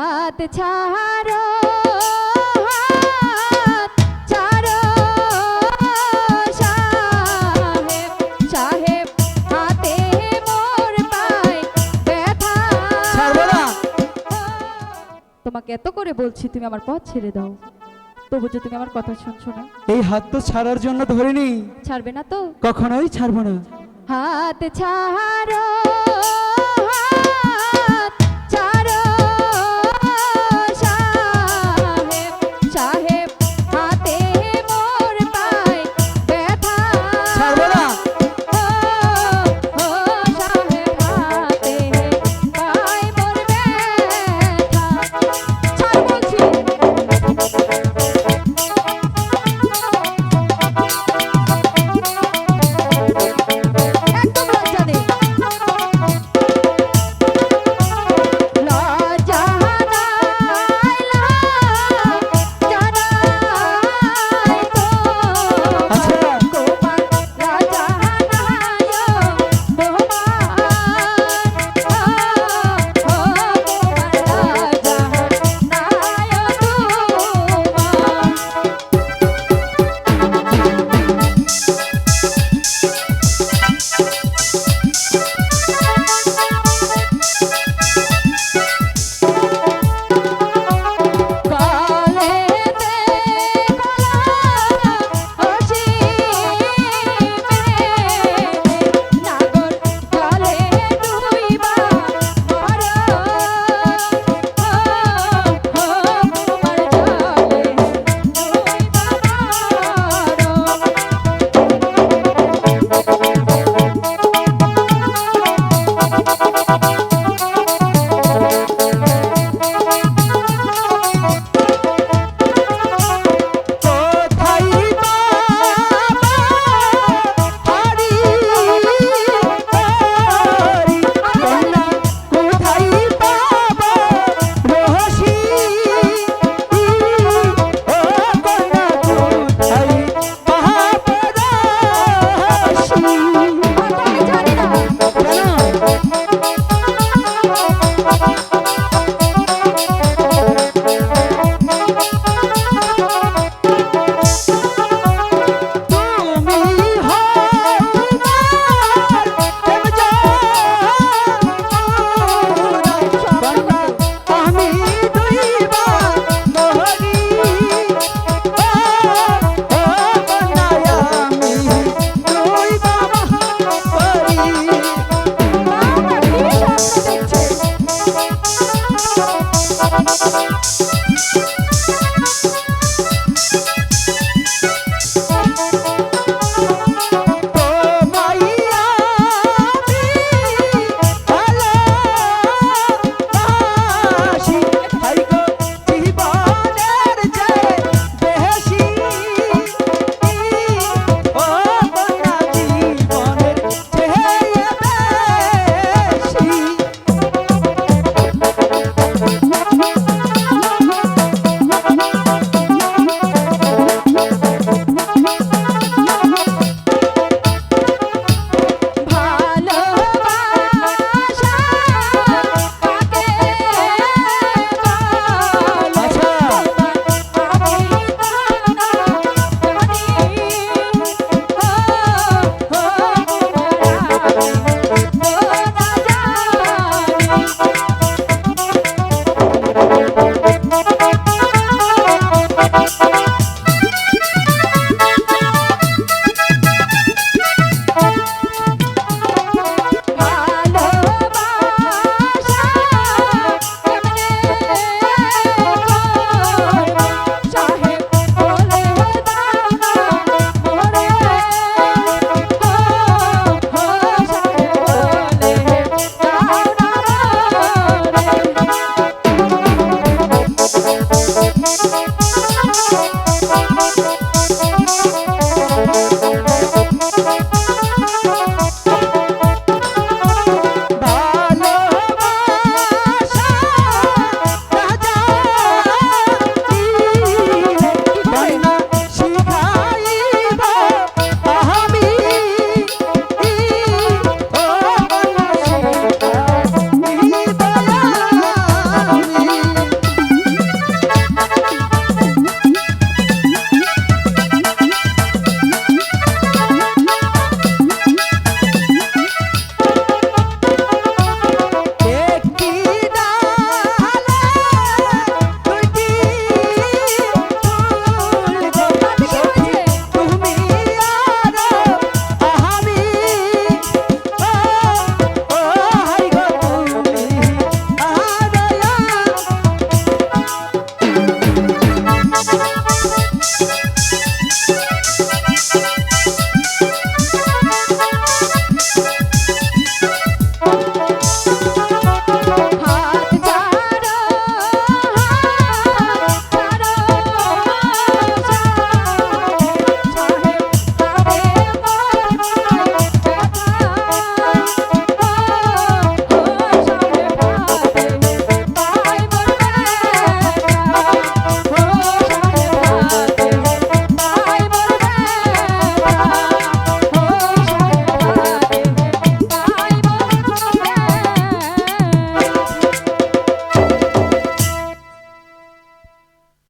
হাত ছাড়ো তোমাকে এত করে বলছি তুমি আমার পথ ছেড়ে দাও। তবু যে তুমি আমার কথা শুনছো না। এই হাত তো ছাড়ার জন্য ধরে ধরিনি। ছাড়বে না তো? কখনোই ছাড়বো না। হাত ছাড়ো